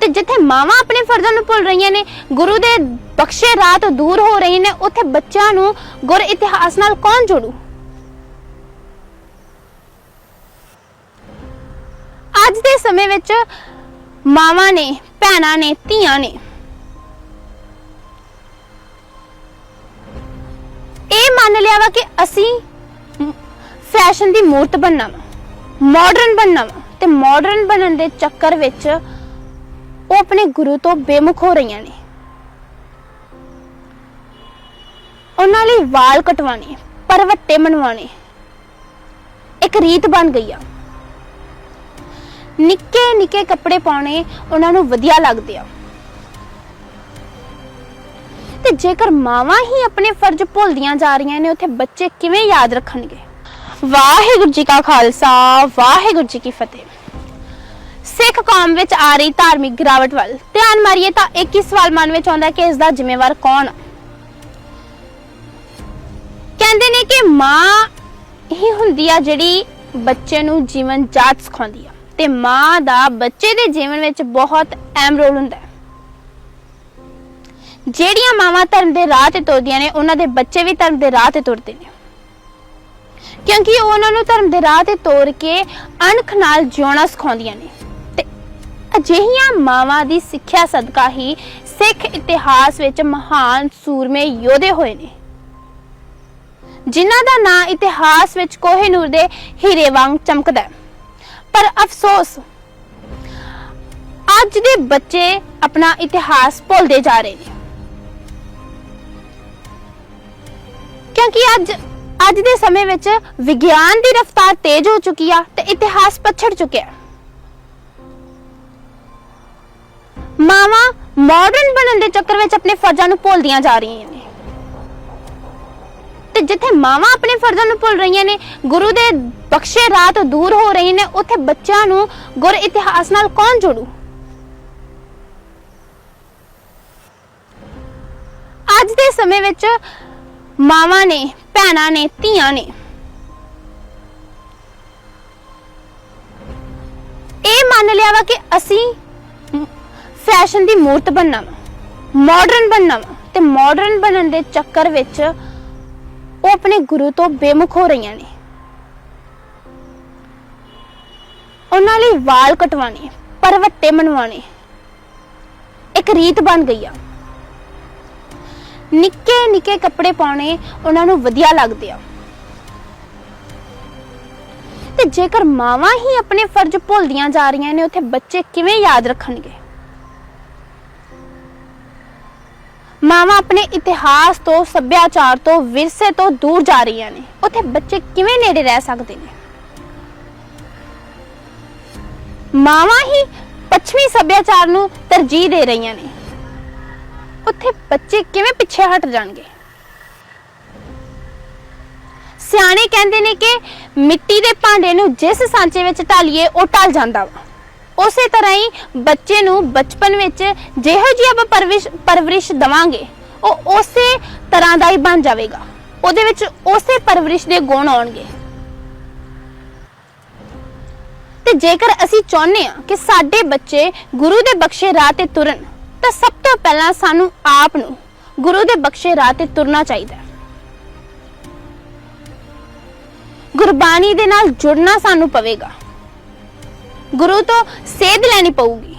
ਤੇ ਜਿੱਥੇ ਮਾਵਾਂ ਆਪਣੇ ਫਰਜ਼ਾਂ ਨੂੰ ਭੁੱਲ ਰਹੀਆਂ ਨੇ, ਗੁਰੂ ਦੇ ਬਖਸ਼ੇ ਰਾਹ ਤੋਂ ਦੂਰ ਹੋ ਰਹੀਆਂ ਨੇ, ਉੱਥੇ ਬੱਚਿਆਂ ਨੂੰ ਗੁਰ ਇਤਿਹਾਸ ਨਾਲ ਕੌਣ ਜੋੜੂ? ਅੱਜ ਦੇ ਸਮੇਂ ਵਿੱਚ ਮਾਵਾਂ ਨੇ, ਭੈਣਾਂ ਨੇ, ਧੀਆਂ ਨੇ ਇਹ ਮੰਨ ਲਿਆ ਵਾ ਕਿ ਅਸੀਂ ਫੈਸ਼ਨ ਦੀ ਮੂਰਤ ਬਣਨਾ ਵਾ ਮਾਡਰਨ ਬਣਨਾ ਵਾ ਤੇ ਮਾਡਰਨ ਬਣਨ ਦੇ ਚੱਕਰ ਵਿੱਚ ਉਹ ਆਪਣੇ ਗੁਰੂ ਤੋਂ ਬੇਮੁਖ ਹੋ ਰਹੀਆਂ ਨੇ। ਉਹਨਾਂ ਲਈ ਵਾਲ ਕਟਵਾਣੇ ਪਰਵੱਟੇ ਮਨਵਾਣੇ ਇੱਕ ਰੀਤ ਬਣ ਗਈ ਆ। ਨਿੱਕੇ ਨਿੱਕੇ ਕੱਪੜੇ ਪਾਉਣੇ ਉਹਨਾਂ ਨੂੰ ਵਧੀਆ ਲੱਗਦੇ ਆ। ਤੇ ਜੇਕਰ ਮਾਵਾਂ ਹੀ ਆਪਣੇ ਫਰਜ਼ ਭੁੱਲਦੀਆਂ ਜਾ ਰਹੀਆਂ ਨੇ, ਉੱਥੇ ਬੱਚੇ ਕਿਵੇਂ ਯਾਦ ਰੱਖਣਗੇ? ਵਾਹਿਗੁਰੂ ਜੀ ਕਾ ਖਾਲਸਾ, ਵਾਹਿਗੁਰੂ ਜੀ ਕੀ ਫਤਿਹ। ਸਿੱਖ ਕੌਮ ਵਿੱਚ ਆ ਰਹੀ ਧਾਰਮਿਕ ਗਿਰਾਵਟ ਵੱਲ ਧਿਆਨ ਮਾਰੀਏ ਤਾਂ ਇੱਕ ਹੀ ਸਵਾਲ ਮਨ ਵਿੱਚ ਆਉਂਦਾ ਕਿ ਇਸ ਦਾ ਜ਼ਿੰਮੇਵਾਰ ਕੌਣ? ਕਹਿੰਦੇ ਨੇ ਕਿ ਮਾਂ ਹੀ ਹੁੰਦੀ ਆ ਜਿਹੜੀ ਬੱਚੇ ਨੂੰ ਜੀਵਨ ਜਾਚ ਸਿਖਾਉਂਦੀ ਆ ਤੇ ਮਾਂ ਦਾ ਬੱਚੇ ਦੇ ਜੀਵਨ ਵਿੱਚ ਬਹੁਤ ਅਹਿਮ ਰੋਲ ਹੁੰਦਾ ਹੈ। ਜਿਹੜੀਆਂ ਮਾਵਾਂ ਧਰਮ ਦੇ ਰਾਹ ਤੇ ਤੁਰਦੀਆਂ ਨੇ, ਉਹਨਾਂ ਦੇ ਬੱਚੇ ਵੀ ਧਰਮ ਦੇ ਰਾਹ ਤੇ ਤੁਰਦੇ ਨੇ। ਕਿਉਂਕਿ ਉਹਨਾਂ ਨੂੰ ਧਰਮ ਦੇ ਰਾਹ ਤੇ ਤੋਰ ਕੇ ਅਣਖ ਨਾਲ ਜਿਉਣਾ ਸਿਖਾਉਂਦੀਆਂ ਨੇ। ਅਜਿਹੀਆਂ ਮਾਵਾਂ ਦੀ ਸਿੱਖਿਆ ਸਦਕਾ ਹੀ ਸਿੱਖ ਇਤਿਹਾਸ ਵਿੱਚ ਮਹਾਨ ਸੂਰਮੇ ਯੋਧੇ ਹੋਏ ਨੇ। ਜਿਨ੍ਹਾਂ ਦਾ ਨਾਂ ਇਤਿਹਾਸ ਵਿੱਚ ਕੋਹਿਨੂਰ ਦੇ ਹੀਰੇ ਵਾਂਗ ਚਮਕਦਾ ਹੈ। ਪਰ ਅਫਸੋਸ, ਅੱਜ ਦੇ ਬੱਚੇ ਆਪਣਾ ਇਤਿਹਾਸ ਭੁੱਲਦੇ ਜਾ ਰਹੇ ਨੇ। ਕਿਉਂਕਿ ਅੱਜ ਅੱਜ ਦੇ ਸਮੇਂ ਵਿੱਚ ਵਿਗਿਆਨ ਦੀ ਰਫ਼ਤਾਰ ਤੇਜ਼ ਹੋ ਚੁੱਕੀ ਆ ਤੇ ਇਤਿਹਾਸ ਪਛੜ ਚੁੱਕਿਆ ਮਾਡਰਨ ਬਣਨ ਦੇ ਚੱਕਰ ਵਿੱਚ ਆਪਣੇ ਫਰਜ਼ਾਂ ਨੂੰ ਭੁੱਲਦੀਆਂ ਜਾ ਰਹੀਆਂ ਨੇ। ਤੇ ਜਿੱਥੇ ਮਾਵਾਂ ਆਪਣੇ ਫਰਜ਼ਾਂ ਨੂੰ ਭੁੱਲ ਰਹੀਆਂ ਨੇ, ਗੁਰੂ ਦੇ ਬਖਸ਼ੇ ਰਾਹ ਤੋਂ ਦੂਰ ਹੋ ਰਹੀਆਂ ਨੇ, ਉੱਥੇ ਬੱਚਿਆਂ ਨੂੰ ਗੁਰ ਇਤਿਹਾਸ ਨਾਲ ਕੌਣ ਜੋੜੂ? ਅੱਜ ਦੇ ਸਮੇਂ ਵਿੱਚ ਮਾਵਾਂ ਨੇ, ਭੈਣਾਂ ਨੇ, ਧੀਆਂ ਨੇ, ਇਹ ਮੰਨ ਲਿਆ ਵਾ ਕਿ ਅਸੀਂ ਫੈਸ਼ਨ ਦੀ ਮੂਰਤ ਬਣਨਾ ਵਾ ਮਾਡਰਨ ਬਣਨਾ ਵਾ, ਤੇ ਮਾਡਰਨ ਬਣਨ ਦੇ ਚੱਕਰ ਵਿੱਚ ਉਹ ਆਪਣੇ ਗੁਰੂ ਤੋਂ ਬੇਮੁਖ ਹੋ ਰਹੀਆਂ ਨੇ। ਉਹਨਾਂ ਲਈ ਵਾਲ ਕਟਵਾਣੇ ਪਰਵੱਟੇ ਮਨਵਾਣੇ ਇੱਕ ਰੀਤ ਬਣ ਗਈ ਆ। ਨਿੱਕੇ ਨਿੱਕੇ ਕੱਪੜੇ ਪਾਉਣੇ ਉਹਨਾਂ ਨੂੰ ਵਧੀਆ ਲੱਗਦੇ ਆ। ਤੇ ਜੇਕਰ ਮਾਵਾਂ ਹੀ ਆਪਣੇ ਫਰਜ਼ ਭੁੱਲਦੀਆਂ ਜਾ ਰਹੀਆਂ ਨੇ, ਉੱਥੇ ਬੱਚੇ ਕਿਵੇਂ ਯਾਦ ਰੱਖਣਗੇ? ਮਾਵਾਂ ਆਪਣੇ ਇਤਿਹਾਸ ਤੋਂ, ਸੱਭਿਆਚਾਰ ਤੋਂ, ਵਿਰਸੇ ਤੋਂ ਦੂਰ ਜਾ ਰਹੀਆਂ ਨੇ। ਉੱਥੇ ਬੱਚੇ ਕਿਵੇਂ ਨੇੜੇ ਰਹਿ ਸਕਦੇ ਨੇ? ਮਾਵਾਂ ਹੀ ਪੱਛਮੀ ਸੱਭਿਆਚਾਰ ਨੂੰ ਤਰਜੀਹ ਦੇ ਰਹੀਆਂ ਨੇ। ਉੱਥੇ ਬੱਚੇ ਕਿਵੇਂ ਪਿੱਛੇ ਹਟ ਜਾਣਗੇ? ਸਿਆਣੇ ਕਹਿੰਦੇ ਨੇ ਕਿ ਮਿੱਟੀ ਦੇ ਭਾਂਡੇ ਨੂੰ ਜਿਸ ਸਾਂਚੇ ਵਿੱਚ ਢਾਲੀਏ, ਉਹ ਢਲ ਜਾਂਦਾ ਵਾ। ਉਸੇ ਤਰ੍ਹਾਂ ਹੀ ਬੱਚੇ ਨੂੰ ਬਚਪਨ ਵਿੱਚ ਜਿਹੋ ਜਿਹੀ ਆਪਾਂ ਪਰਵਿਸ਼ ਪਰਵਰਿਸ਼ ਦਵਾਂਗੇ, ਉਹ ਉਸੇ ਤਰ੍ਹਾਂ ਦਾ ਹੀ ਬਣ ਜਾਵੇਗਾ। ਉਹਦੇ ਵਿੱਚ ਉਸੇ ਪਰਵਰਿਸ਼ ਦੇ ਗੁਣ ਆਉਣਗੇ। ਤੇ ਜੇਕਰ ਅਸੀਂ ਚਾਹੁੰਦੇ ਹਾਂ ਕਿ ਸਾਡੇ ਬੱਚੇ ਗੁਰੂ ਦੇ ਬਖਸ਼ੇ ਰਾਹ ਤੇ ਤੁਰਨ, ਤਾਂ ਸਭ ਤੋਂ ਪਹਿਲਾਂ ਸਾਨੂੰ ਆਪ ਨੂੰ ਗੁਰੂ ਦੇ ਬਖਸ਼ੇ ਰਾਹ ਤੇ ਤੁਰਨਾ ਚਾਹੀਦਾ ਹੈ। ਗੁਰਬਾਣੀ ਦੇ ਨਾਲ ਜੁੜਨਾ ਸਾਨੂੰ ਪਵੇਗਾ। ਗੁਰੂ ਤੋਂ ਸੇਧ ਲੈਣੀ ਪਊਗੀ।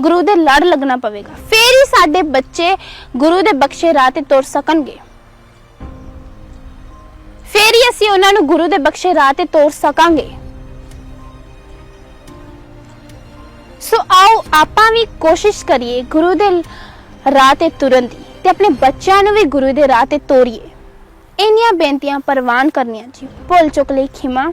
ਗੁਰੂ ਦੇ ਲੜ ਲੱਗਣਾ ਪਵੇਗਾ। ਫੇਰ ਹੀ ਸਾਡੇ ਬੱਚੇ ਗੁਰੂ ਦੇ ਬਖਸ਼ੇ ਰਾਹ ਤੇ ਤੁਰ ਸਕਣਗੇ। ਫੇਰ ਹੀ ਅਸੀਂ ਉਹਨਾਂ ਨੂੰ ਗੁਰੂ ਦੇ ਬਖਸ਼ੇ ਰਾਹ ਤੇ ਤੋਰ ਸਕਾਂਗੇ। ਸੋ ਆਓ ਆਪਾਂ ਵੀ ਕੋਸ਼ਿਸ਼ ਕਰੀਏ ਗੁਰੂ ਦੇ ਰਾਹ ਤੇ ਤੁਰਨ ਦੀ ਤੇ ਆਪਣੇ ਬੱਚਿਆਂ ਨੂੰ ਵੀ ਗੁਰੂ ਦੇ ਰਾਹ ਤੇ ਤੋਰੀਏ। ਇੰਨੀਆਂ ਬੇਨਤੀਆਂ ਪ੍ਰਵਾਨ ਕਰਨੀਆਂ ਜੀ। ਭੁੱਲ ਚੁੱਕ ਲਈ ਖਿਮਾ।